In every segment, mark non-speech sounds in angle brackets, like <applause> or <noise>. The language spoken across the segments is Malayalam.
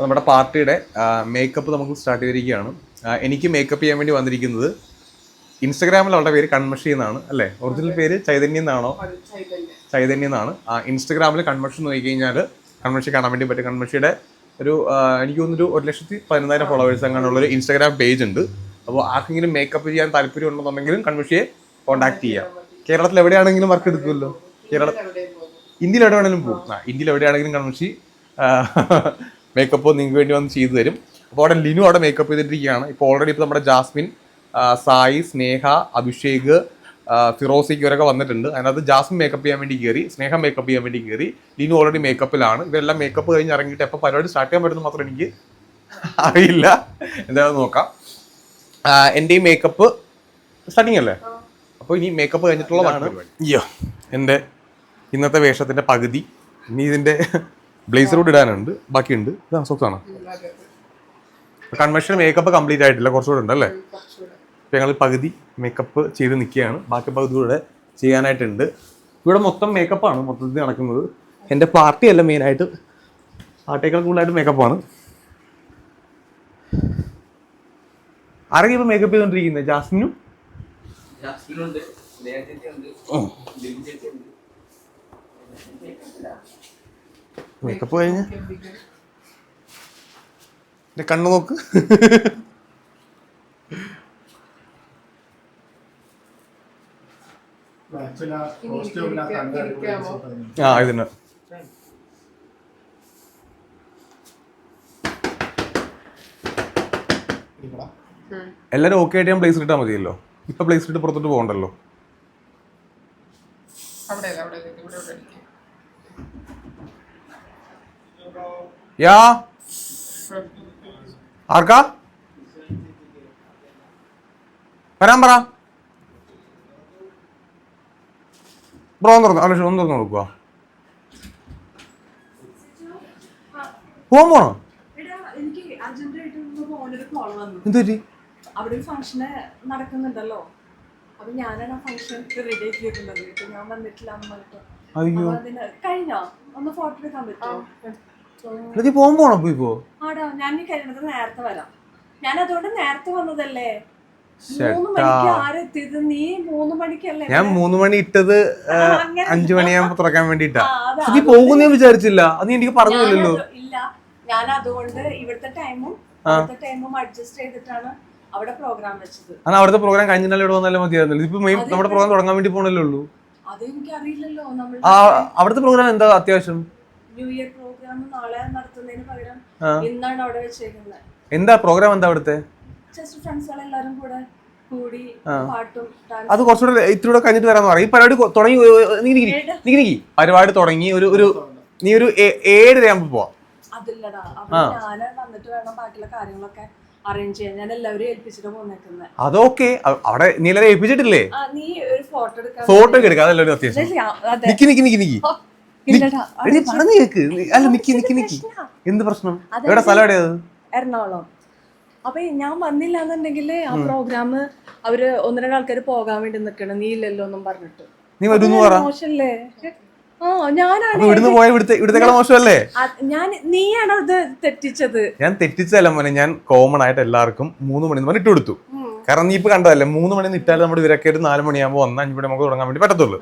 അപ്പോൾ നമ്മുടെ പാർട്ടിയുടെ മേക്കപ്പ് നമുക്ക് സ്റ്റാർട്ട് ചെയ്തിരിക്കുകയാണ്. എനിക്ക് മേക്കപ്പ് ചെയ്യാൻ വേണ്ടി വന്നിരിക്കുന്നത് ഇൻസ്റ്റഗ്രാമിൽ അവളുടെ പേര് കൺമഷി എന്നാണ് അല്ലേ? ഒറിജിനൽ പേര് ചൈതന്യം എന്നാണോ? ചൈതന്യം എന്നാണ്. ആ, ഇൻസ്റ്റഗ്രാമിൽ കൺമഷി നോക്കി കഴിഞ്ഞാൽ കൺമഷി കാണാൻ വേണ്ടി പറ്റും. കൺമഷിയുടെ ഒരു എനിക്ക് തോന്നുന്നു ഒരു ലക്ഷത്തി പതിനൊന്നായിരം ഫോളോവേഴ്സ് അങ്ങനെയുള്ള ഒരു ഇൻസ്റ്റാഗ്രാം പേജ് ഉണ്ട്. അപ്പോൾ ആർക്കെങ്കിലും മേക്കപ്പ് ചെയ്യാൻ താല്പര്യം ഉണ്ടെന്നുണ്ടെങ്കിലും കൺമഷിയെ കോൺടാക്ട് ചെയ്യാം. കേരളത്തിൽ എവിടെയാണെങ്കിലും വർക്ക് എടുക്കുമല്ലോ? കേരള ഇന്ത്യയിൽ എവിടെ വേണമെങ്കിലും പോകും. ആ ഇന്ത്യയിൽ എവിടെയാണെങ്കിലും കൺമഷി മേക്കപ്പ് നിങ്ങൾക്ക് വേണ്ടി വന്ന് ചെയ്തു തരും. അപ്പോൾ അവിടെ ലിനു അവിടെ മേക്കപ്പ് ചെയ്തിട്ടിരിക്കുകയാണ്. ഇപ്പോൾ ഓൾറെഡി ഇപ്പോൾ നമ്മുടെ ജാസ്മിൻ സായി സ്നേഹ അഭിഷേക് ഫിറോസിക്ക് ഇവരൊക്കെ വന്നിട്ടുണ്ട്. അതിനകത്ത് ജാസ്മിൻ മേക്കപ്പ് ചെയ്യാൻ വേണ്ടി കയറി സ്നേഹ മേക്കപ്പ് ചെയ്യാൻ വേണ്ടി കയറി ലിനു ഓൾറെഡി മേക്കപ്പിലാണ് ഇവരെല്ലാം മേക്കപ്പ് കഴിഞ്ഞ് ഇറങ്ങിയിട്ട് എപ്പോൾ പരിപാടി സ്റ്റാർട്ട് ചെയ്യാൻ പറ്റുന്ന മാത്രം എനിക്ക് അറിയില്ല. എന്തായാലും നോക്കാം. എന്റെ ഈ മേക്കപ്പ് സ്റ്റാർട്ടിങ് അല്ലേ? അപ്പോൾ ഇനി മേക്കപ്പ് കഴിഞ്ഞിട്ടുള്ളതാണ് അയ്യോ എന്റെ ഇന്നത്തെ വേഷത്തിന്റെ പകുതി ഇനി ഇതിന്റെ ബ്ലേസർ കൂടി ഇടാനുണ്ട്. ബാക്കിയുണ്ട്. സോക്സ് ആണ്. കൺവെൻഷൻ മേക്കപ്പ് കംപ്ലീറ്റ് ആയിട്ടില്ല. കുറച്ചുകൂടെ ഉണ്ട് അല്ലേ? ഇപ്പം ഞങ്ങൾ പകുതി മേക്കപ്പ് ചെയ്ത് നിൽക്കുകയാണ്. ബാക്കി പകുതി കൂടെ ചെയ്യാനായിട്ടുണ്ട്. ഇവിടെ മൊത്തം മേക്കപ്പാണ് മൊത്തത്തിൽ നടക്കുന്നത്. എന്റെ പാർട്ടിയല്ല മെയിനായിട്ട് പാർട്ടിയേക്കാൾ കൂടുതലായിട്ട് മേക്കപ്പാണ് ആരൊക്കെ ഇപ്പോൾ മേക്കപ്പ് ചെയ്തുകൊണ്ടിരിക്കുന്നത് ജാസ്മിനും? ജാസ്മിനുണ്ട്. മേക്കപ്പ് കഴിഞ്ഞ് എന്റെ കണ്ണു നോക്ക്. ആ ഇതിന്. എല്ലാരും ഓക്കെ ആയിട്ട് ഞാൻ പ്ലേസ് ഇട്ടാൽ മതിയല്ലോ. ഇപ്പൊ പ്ലേസ് ഇട്ട് പുറത്തോട്ട് പോകണ്ടല്ലോ. അവിടെ അവിടെ ഇവിടെ ഇവിടെ യാ? ആർക്കാ? വരാൻ പറ. ബ്രോ ഒന്ന് തുറന്നു അല്ല ഒന്ന് തുറന്നു കൊടുക്കുക പോകാൻ പോണോ? എടാ, എനിക്ക് അർജന്റായിട്ട് ഒന്ന് പോകാനൊരു കോൾ വന്നു. എന്ത് പറ്റി? അവിടെ ഒരു ഫംഗ്ഷന് നടക്കുന്നുണ്ടല്ലോ. അപ്പൊ ഞാനാണ് ആ ഫംഗ്ഷൻ റെഡി ആക്കിയിട്ടുള്ളത്. ഇപ്പൊ ഞാൻ വന്നിട്ടില്ല അമ്മ അയ്യോ. അപ്പൊ അതിന് കഴിഞ്ഞോ? ഒന്ന് ഫോട്ടോ എടുക്കാൻ പറ്റുമോ നീ പോകാൻ പോണം? ഇപ്പൊ ഇപ്പോ ആടാ ഞാൻ ഈ കല്യാണത്തിന് നേരത്തെ വരാം. ഞാൻ അതുകൊണ്ട് നേരത്തെ വന്നതല്ലേ? ഞാൻ മൂന്ന് മണി ഇട്ടത് അഞ്ചു മണിയാകുമ്പോ തുറക്കാൻ വേണ്ടിട്ടാ. നീ പോകുന്ന വിചാരിച്ചില്ല. അത് നീ എനിക്ക് പറഞ്ഞില്ലല്ലോ. ഇല്ല. ഞാൻ അതുകൊണ്ട് ഇവിടുത്തെ ടൈമും അവിടുത്തെ ടൈമും അഡ്ജസ്റ്റ് ചെയ്തിട്ടാണ് അവിടെ പ്രോഗ്രാം വെച്ചത്. ആണ് അവിടുത്തെ പ്രോഗ്രാം കഴിഞ്ഞാലും ഇവിടെ വന്നാലും മതിയായിരുന്നല്ലോ മെയിൻ നമ്മുടെ പ്രോഗ്രാം തുടങ്ങാൻ വേണ്ടി പോണല്ലേ ഉള്ളൂ. അത് എനിക്ക് അറിയില്ലല്ലോ അവിടുത്തെ പ്രോഗ്രാം എന്താ അത്യാവശ്യം? ന്യൂ ഇയർ പ്രോഗ്രാം നാളെ നടത്തുന്നതിന് പകരം ഇന്നാണ് അവിടെ വെച്ചേക്കുന്നത്. എന്താ പ്രോഗ്രാം എന്താ അവിടുത്തെ? ജസ്റ്റ് ഫ്രണ്ട്സുകളെല്ലാരും കൂടെ കൂടി പാട്ടും അത് കുറച്ചുകൂടെ ഇത്തിരി കഴിഞ്ഞിട്ട് വരാന്ന് പറയും. ഈ പരിപാടി തുടങ്ങി നീ പരിപാടി തുടങ്ങി ഒരു ഒരു നീ ഒരു ഏഴര ആകുമ്പോ പോവാം. അതില്ലടാ. ഞാൻ വന്നിട്ട് വേണം ബാക്കിയുള്ള കാര്യങ്ങളൊക്കെ അറേഞ്ച് ചെയ്യാൻ. ഞാൻ എല്ലാവരും ഏൽപ്പിച്ചിട്ട് പോന്നേക്കുന്നത് അതൊക്കെ. അവിടെ നീ എല്ലാവരും ഏൽപ്പിച്ചിട്ടില്ലേ? നീ ഒരു ഫോട്ടോ എടുക്കാൻ ഫോട്ടോ എടുക്കാം. അതല്ലേ ഒരു അത്യാവശ്യം. നിക്കി നിക്കി നിക്ക് നിക്ക്. നീ പറഞ്ഞു കേക്ക്. അല്ല നിക്കി നിക്കി നിക്കി എന്ത് പ്രശ്നം? എവിടെ? സ്ഥലം എവിടെയത് എറണാകുളം. അപ്പൊ ഞാൻ വന്നില്ല എന്നുണ്ടെങ്കിൽ ആ പ്രോഗ്രാം അവർ ഒന്ന് രണ്ട് ആൾക്കാർ പോകാൻ വേണ്ടി നിക്കണം. നീ ഇല്ലല്ലോ എന്നും പറഞ്ഞിട്ട്. നീ വരുന്നു പറ. മോശല്ലേ? ആ ഞാനാണ് ഇവിടുന്ന് പോയ ഇവിടുത്തെ ഇവിടുത്തെ മോശമല്ലേ? ഞാൻ നീയാണ് അത് തെറ്റിച്ചത്? ഞാൻ തെറ്റിച്ചല്ല മോനെ. ഞാൻ കോമൺ ആയിട്ട് എല്ലാവർക്കും മൂന്ന് മണി പറഞ്ഞിട്ട് ഇട്ട് കൊടുത്തു. കാരണം നീ ഇപ്പൊ കണ്ടതല്ലേ? മൂന്ന് മണി നിട്ടാലും നമ്മുടെ ഇവരൊക്കെ ഒരു നാല് മണിയാകുമ്പോൾ ഒന്ന് അഞ്ചു മണി നമുക്ക് തുടങ്ങാൻ വേണ്ടി പറ്റത്തുള്ളൂ.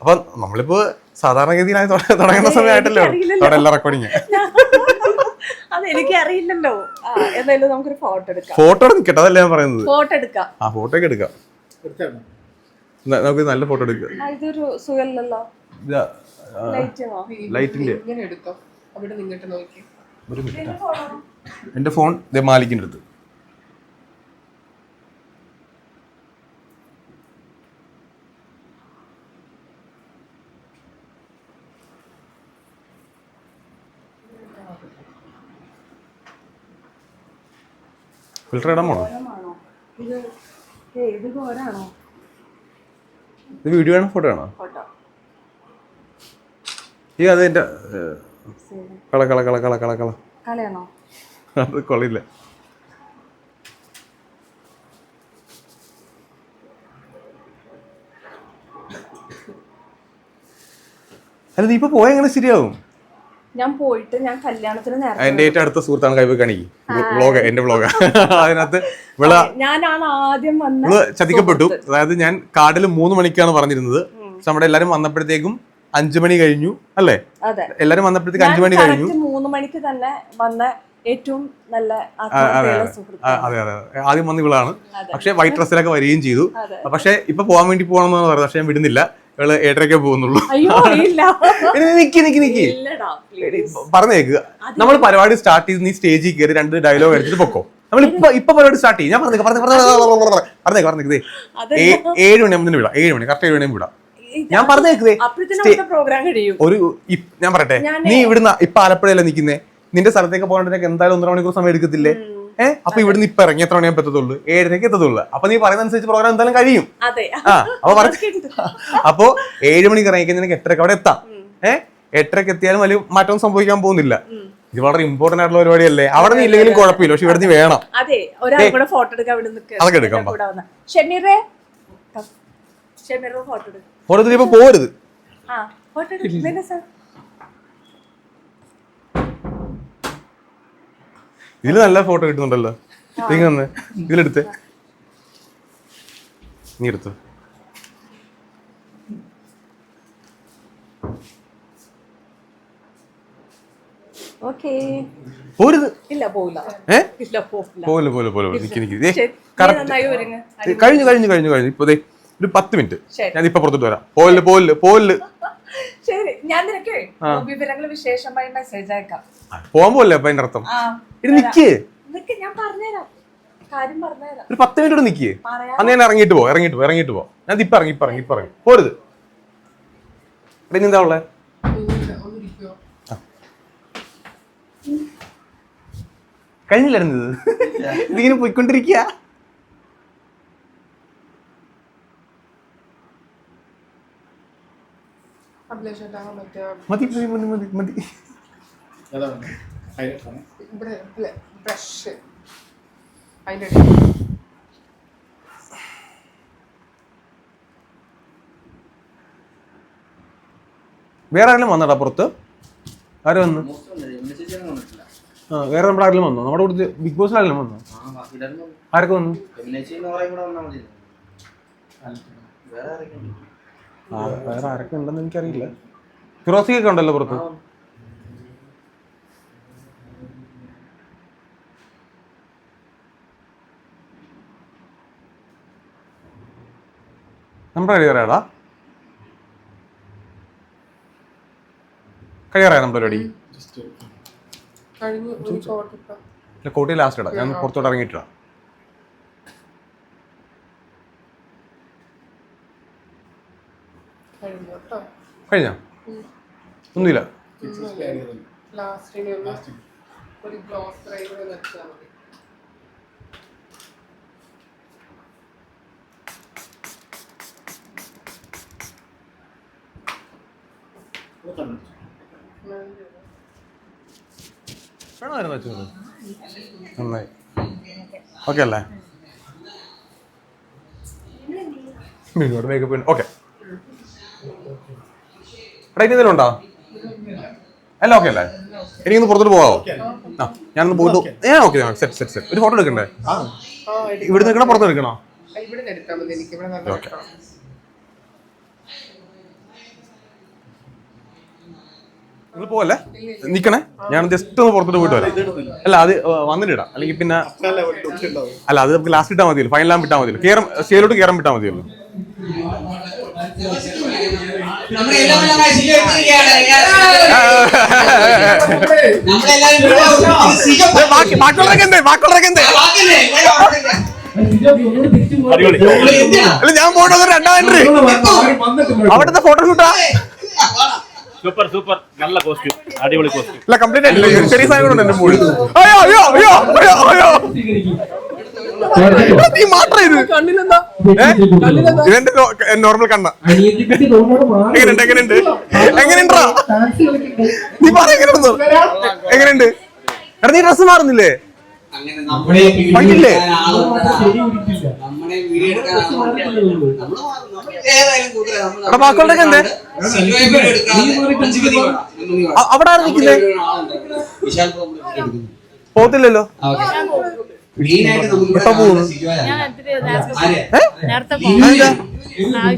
അപ്പൊ നമ്മളിപ്പോ സാധാരണഗതിയിലായി തുട- തുടങ്ങുന്ന സമയമായിട്ടല്ലോ. അവിടെ എല്ലാം റെക്കോർഡിങ് അത് എനിക്ക് അറിയില്ലല്ലോ. എന്തായാലും നമുക്കൊരു ഫോട്ടോ എടുക്കാം. ഫോട്ടോ നിക്കട്ടെ അതല്ലേ ഞാൻ പറയുന്നത്? ഫോട്ടോ എടുക്കാം. ആ ഫോട്ടോ ഒക്കെ എടുക്കാം. നമുക്ക് നല്ല ഫോട്ടോ എടുക്കാം. ഇതൊരു സുഖമല്ലല്ലോ ലൈറ്റിന്റെ എടുക്കാം അവിടെ നിന്നിട്ട് നോക്കി. ഒരു മിനിറ്റ് എന്റെ ഫോൺ ദേ മാലിക്കിന്റെ അടുത്ത്. ഫിൽറ്റർ ഇടാൻ പോണോ ഘോരമാണോ ഇത് വീഡിയോ ആണോ? ഫോട്ടോ ആണോ? ഈ അത് എന്റെ കള കള കള കള കള കള. അത് കൊള്ളില്ല. അല്ല നീ ഇപ്പൊ പോയെങ്ങനെ ശരിയാവും? ഞാൻ പോയിട്ട് ഞാൻ കല്യാണത്തിന് നേരത്തെ എന്റെ ഏറ്റവും അടുത്ത സുഹൃത്താണ് കൈവ് കാണിക്ക് വ്ളോഗ് എന്റെ വ്ളോഗ്. <laughs> അതിനകത്ത് വിള ഞാനാണ് ആദ്യം വന്ന് ചതിക്കപ്പെട്ടു. അതായത് ഞാൻ കാർഡിൽ മൂന്ന് മണിക്കാണ് പറഞ്ഞിരുന്നത്. പക്ഷെ നമ്മുടെ എല്ലാരും വന്നപ്പോഴത്തേക്കും അഞ്ചു മണി കഴിഞ്ഞു അല്ലേ? എല്ലാരും വന്നപ്പോഴത്തേക്ക് അഞ്ചു മണി കഴിഞ്ഞു. മൂന്ന് മണിക്ക് തന്നെ വന്ന ഏറ്റവും നല്ല അതെ അതെ. ആദ്യം വന്ന ഇവളാണ്. പക്ഷെ വൈറ്റ് ഡ്രസ്സിലൊക്കെ വരികയും ചെയ്തു. പക്ഷെ ഇപ്പൊ പോകാൻ വേണ്ടി പോകണം എന്നാണ് പറയുന്നത് പക്ഷെ ഞാൻ വിടുന്നില്ല. ഇവൾ ഏഴരക്കേ പോകുന്നുള്ളൂ. നിക്ക് നിക്ക് നിക്ക്. ഇല്ലടാ എടി, പറഞ്ഞേക്ക്. നമ്മൾ പരിപാടി സ്റ്റാർട്ട് ചെയ്ത് നീ സ്റ്റേജിൽ കയറി രണ്ട് ഡയലോഗ് അടിച്ചിട്ട് പൊക്കോ. നമ്മൾ ഇപ്പൊ ഇപ്പൊ പരിപാടി സ്റ്റാർട്ട് ചെയ്യും. ഞാൻ പറഞ്ഞേ പറഞ്ഞേ പറഞ്ഞേക്ക് പറഞ്ഞേക്ക് ഏഴ് മണി മണിയാകുമ്പോൾ വിടാം. ഏഴ് മണി കറക്റ്റ് ഏഴ് മണി വിടാം. ഞാൻ പറഞ്ഞേക്കേ ഒരു ഞാൻ പറയട്ടെ. നീ ഇവിടുന്ന് ഇപ്പൊ ആലപ്പുഴയിലെ നിൽക്കുന്നേ നിന്റെ സ്ഥലത്തേക്ക് പോകേണ്ടതിനൊക്കെ എന്തായാലും ഒന്നര മണിക്കൂർ സമയം എടുക്കത്തില്ലേ? ഏഹ് അപ്പൊ ഇവിടുന്ന് ഇപ്പൊ ഇറങ്ങി എത്ര മണിയാ എത്തത്തുള്ളൂ ഏഴരയ്ക്ക് എത്തത്തുള്ളൂ. അപ്പൊ നീ പറയുന്ന അനുസരിച്ച് പ്രോഗ്രാം എന്തായാലും കഴിയും. ആ അപ്പൊ അപ്പൊ ഏഴ് മണിക്ക് ഇറങ്ങി കഴിഞ്ഞാൽ എട്ടരക്ക് അവിടെ എത്താം. ഏഹ് എട്ടരക്ക് എത്തിയാലും വലിയ മാറ്റം സംഭവിക്കാൻ പോകുന്നില്ല. ഇത് വളരെ ഇമ്പോർട്ടന്റ് ആയിട്ടുള്ള പരിപാടിയല്ലേ? അവിടെ നിന്ന് ഇല്ലെങ്കിലും കുഴപ്പമില്ല. പക്ഷെ ഇവിടെ നിന്ന് വേണം. അതെ ഒരാൾ കൂടെ ഫോട്ടോ എടുക്കാൻ അതൊക്കെ എടുക്കാം, ഫോട്ടോ എടുക്കും. ഓരോരുത്തർ ഇപ്പൊ പോരുത്. ആ ഫോട്ടോ എടുക്കും. ഇതിൽ നല്ല ഫോട്ടോ കിട്ടുന്നുണ്ടല്ലോ. ഇങ്ങനെ ഇതിലെടുത്ത്. നീ എടുത്തു. നീ കഴിഞ്ഞു കഴിഞ്ഞു കഴിഞ്ഞു കഴിഞ്ഞു. ഇപ്പൊ ഒരു പത്ത് മിനിറ്റ്. ഞാൻ ഇപ്പൊ പുറത്തോട്ട് വരാം. പോൽ പോൽ പോൽ ശരി ഞാൻ നിനക്ക് വിവരങ്ങൾ വിശേഷമായി മെസ്സേജ് അയക്കാം. പോകാൻ പോലെ അപ്പൊ അതിന്റെ അർത്ഥം? നിക്ക്. നിനക്ക് ഞാൻ പറഞ്ഞുതരാം. കാര്യം പറഞ്ഞുതരാം. ഒരു പത്ത് മിനിറ്റ് നിക്ക്. അന്ന് ഞാൻ ഇറങ്ങിയിട്ട് പോ ഇറങ്ങിട്ട് പോ ഇറങ്ങിട്ട് പോ ഞാൻ ഇപ്പൊ ഇറങ്ങി ഇപ്പൊ ഇറങ്ങി ഇപ്പൊ ഇറങ്ങി. പോരുത്. ഇവിടെ എന്താ ഉള്ളേ? കഴിഞ്ഞില്ലായിരുന്നു ഇതിങ്ങനെ പോയിക്കൊണ്ടിരിക്കുക അഭിലാഷേട്ടാ മറ്റേ മതി മതി മതി മതി മതി. ഇവിടെ ബ്രഷ് അതിന്റെ വേറെ ആരെങ്കിലും വന്നടാ പുറത്ത്? ആരും വന്നു? ആ വേറെ നമ്മുടെ ആരെങ്കിലും വന്നോ? നമ്മുടെ കൂടുതൽ ബിഗ് ബോസ് ആരെങ്കിലും വന്നോ? ആരൊക്കെ വന്നു? വേറെ ആ, വേറെ ആരൊക്കെ ഉണ്ടെന്ന് എനിക്കറിയില്ല ഫിറോസിക്കൊക്കെ ഉണ്ടല്ലോ പുറത്ത് നമ്പർ നമ്മുടെ കഴിയാറാടാ കഴിയാറായ നമ്മുടെ അടി കോട്ട് ലാസ്റ്റ് ഇടാം. ഞാൻ പുറത്തോട്ട് ഇറങ്ങിയിട്ടാ കഴിഞ്ഞു കേട്ടോ കഴിഞ്ഞോ? ഒന്നുമില്ല. വേണമായിരുന്നു വെച്ചത് നന്നായി. ഓക്കെ അല്ലേ? മേക്കപ്പ് ഓക്കെ ഇനി എന്തെങ്കിലും ഉണ്ടോ? അല്ല ഓക്കെ അല്ലേ? എനിക്കൊന്ന് പുറത്തോട്ട് പോകാവോ ആ ഞാനൊന്ന് പോയിട്ട് ഏ ഓക്കെ സെറ്റ് സെറ്റ് സെറ്റ് ഒരു ഫോട്ടോ എടുക്കണ്ടേ. ഇവിടെ നിൽക്കണോ പുറത്ത് എടുക്കണോ? ഓക്കെ. നിങ്ങൾ പോവല്ലേ? നിക്കണേ. ഞാൻ ജസ്റ്റ് ഒന്ന് പുറത്തോട്ട് പോയിട്ട് വരാം. അല്ല അത് വന്നിട്ട് ഇടാം അല്ലെങ്കിൽ പിന്നെ അല്ല അത് നമുക്ക് ലാസ്റ്റ് ഇട്ടാൽ മതിയല്ലോ. ഫൈനൽ ആകുമ്പോൾ ഇട്ടാൽ മതിയല്ലോ. കയറും സ്റ്റേലോട്ട് കയറാൻ വിട്ടാൽ മതിയല്ലോ. ബാക്കിയുള്ളവരൊക്കെ എന്തേ ബാക്കിയുള്ളവരൊക്കെ എന്തേ അല്ല ഞാൻ രൂപ എൻട്രി അവിടുത്തെ ഫോട്ടോഷൂട്ടാ സൂപ്പർ സൂപ്പർ നല്ല കോസ്റ്റ്യൂം അടിപൊളി കോസ്റ്റ്യൂം അല്ല കംപ്ലീറ്റ് ആയിട്ടില്ല ഒരു ചെറിയ സാധനം ഉണ്ട് എന്റെ മുകളിൽ അയ്യോ അയ്യോ അയ്യോ അയ്യോ. നീ മാത്രം ഇത്. കണ്ണിലെന്താ? ഇതെന്റെ നോർമൽ കണ്ണ. എങ്ങനെയുണ്ട് എങ്ങനെയുണ്ട്? എങ്ങനെയുണ്ടാ? നീ പറ എങ്ങനെയുണ്ട്? എടാ നീ ഡ്രസ് മാറുന്നില്ലേ? എടാ, എന്തേ? അവിടെ പോകത്തില്ലല്ലോ നിൽക്കുന്നേ. പോത്തില്ലല്ലോ. നമുക്ക് ഇവിടെ സിജോയാണ്. ഞാൻ ഇതിൽ നേരത്തെ ആരെ? നേരത്തെ അതെന്താ?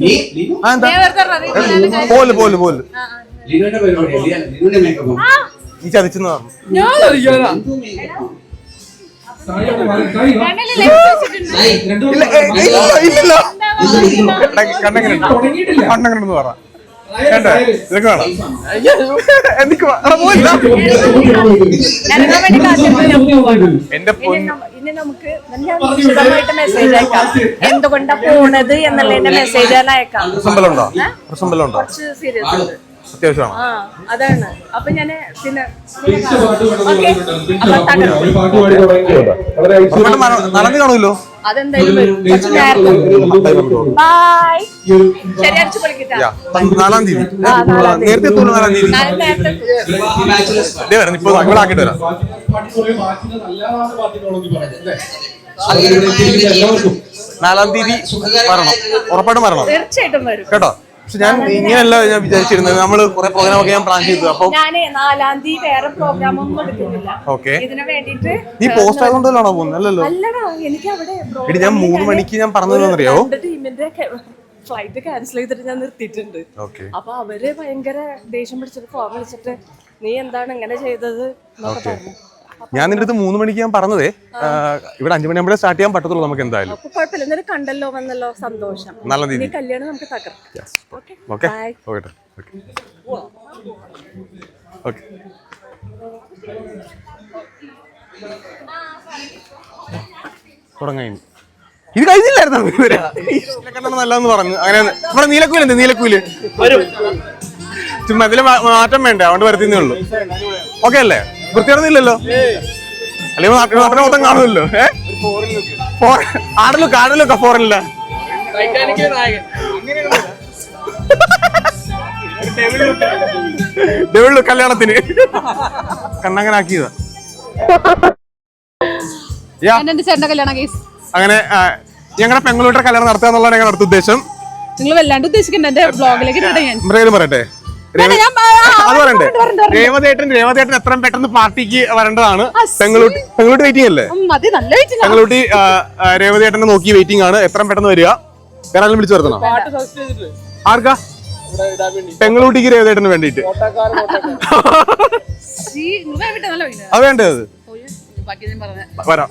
നീ? ലിനു? ആ, എന്താ ഞാൻ വെറുതെ റവി പോൽ പോൽ പോൽ ലിനുവിന്റെ പരിപാടി ലിനുവിന്റെ മേക്കപ്പ് ഈ ചതിച്ചെന്ന് പറഞ്ഞു എന്തോ മേക്കപ്പ് ഇല്ല ഏ, ഇല്ല, ഇല്ലല്ലോ എടാ, കണ്ണെങ്ങനെ ഉണ്ട്? കണ്ണെങ്ങനെ പറ കണ്ടോ? ഇതൊക്കെ വേണം എനിക്ക് വേ- എടാ, പോയില്ല ഇറങ്ങാൻ വേണ്ടി കാത്തിരുന്നു ഞാൻ പോവാണ്. എന്റെ പൊന്ന് നമ്മ- നമുക്ക് ഞാൻ വിശദമായിട്ട് മെസ്സേജ് അയക്കാം. എന്തുകൊണ്ടാ പോണത് എന്നുള്ളതിന്റെ മെസ്സേജ് ഞാൻ അയക്കാം. കുറച്ച് സീരിയസ് ഉണ്ട്. അത്യാവശ്യമാണ്? അതാണ്. അപ്പൊ ഞാൻ പിന്നെ നടന്നു കാണുമല്ലോ? അതെന്തായാലും ബൈ നാലാം തീയതി. നേരത്തെ എത്തുള്ളൂ നാലാം തീയതി? വരാം ഇപ്പൊ ഇവിടെ ആക്കിട്ട് വരാം. നാലാം തീയതി വരണം. ഉറപ്പായിട്ടും വരണം. തീർച്ചയായിട്ടും വരും. കേട്ടോ? പക്ഷെ ഞാൻ ഇങ്ങനെയല്ല ഞാൻ വിചാരിച്ചിരുന്നത്. നമ്മൾ കുറെ പ്രോഗ്രാം ഒക്കെ ഞാൻ പ്ലാൻ ചെയ്തു. അപ്പൊ ഞാൻ നാലാം തീയതി വേറെ പ്രോഗ്രാം ഒന്നും എടുക്കുന്നില്ല ഓക്കെ. ഇതിന് വേണ്ടിട്ട് പോസ്റ്റ് ആയതുകൊണ്ടല്ലാണോ പോകുന്നത്? അല്ലല്ലോ. അല്ലടാ എനിക്ക് അവിടെ ഞാൻ മൂന്ന് മണിക്ക് ഞാൻ പറഞ്ഞതെന്നറിയാവോ ടീമിന്റെ ഫ്ലൈറ്റ് ക്യാൻസൽ ചെയ്തിട്ട് ഞാൻ നിർത്തിയിട്ടുണ്ട്. അപ്പൊ അവർ ഭയങ്കര ദേഷ്യം പിടിച്ചിട്ട് ഫോൺ വിളിച്ചിട്ട് നീ എന്താണ് ഇങ്ങനെ ചെയ്തത്? എന്നൊക്കെ പറഞ്ഞു. ഞാൻ നിന്റെ അടുത്ത് മൂന്ന് മണിക്ക് ഞാൻ പറഞ്ഞതേ ഇവിടെ അഞ്ചു മണിയാകുമ്പോഴേ സ്റ്റാർട്ട് ചെയ്യാൻ പറ്റത്തുള്ളൂ നമുക്ക് എന്തായാലും. കുഴപ്പമില്ല. എന്നാലും കണ്ടല്ലോ വന്നല്ലോ സന്തോഷം. നല്ല രീതിയിൽ. രീതി കല്യാണം നമുക്ക് തകർക്കാം. ഓക്കെ ഓക്കെ ഓക്കെ തുടങ്ങി ഇത് കഴിഞ്ഞില്ലായിരുന്നു ഇവർ നല്ലതെന്ന് പറഞ്ഞു. അങ്ങനെ ഇവിടെ നീലക്കൂൽ എന്ത് നീലക്കൂൽ ചുമ്മാ അതിൽ മാറ്റം വേണ്ട? അതുകൊണ്ട് വരുത്തുന്നേ ഉള്ളൂ. ഓക്കെ അല്ലേ? വൃത്തിയായിരുന്നില്ലല്ലോ അല്ലെങ്കിൽ നാട്ടിൽ നാട്ടിനെ മൊത്തം കാണുമല്ലോ. ആണല്ലോ ആടലുക്ക ഫോറിനില്ല ഡെവിൾ കല്യാണത്തിന്. കണ്ണങ്ങനാക്കിയതാ. അങ്ങനെ ഞങ്ങളുടെ പെങ്ങളൂട്ടറെ കല്യാണം നടത്തുക എന്നുള്ളതാണ് ഞങ്ങളുടെ അടുത്ത ഉദ്ദേശം. നിങ്ങൾ വല്ലാണ്ട് ഉദ്ദേശിക്കണ്ട എന്റെ ബ്ലോഗിലേക്ക് ഞാൻ. പറയട്ടെ. അത് പറയണ്ടേ? വരണ്ട. രേവതേട്ടൻ രേവതേട്ടൻ എത്രയും പെട്ടെന്ന് പാർട്ടിക്ക് വരേണ്ടതാണ്. പെങ്ങളൂട്ടി പെങ്ങളൂട്ടി വെയിറ്റിംഗ് അല്ലേ? പെങ്ങളൂട്ടി രേവതേട്ടനെ നോക്കി വെയിറ്റിംഗ് ആണ്. എത്രയും പെട്ടെന്ന് വരിക. വേറെ ആരെങ്കിലും വിളിച്ചു വരുത്തണോ? ആർക്കാ? പെങ്ങളൂട്ടിക്ക് രേവതേട്ടന് വേണ്ടിയിട്ട്. അത് വേണ്ടത്? വരാം.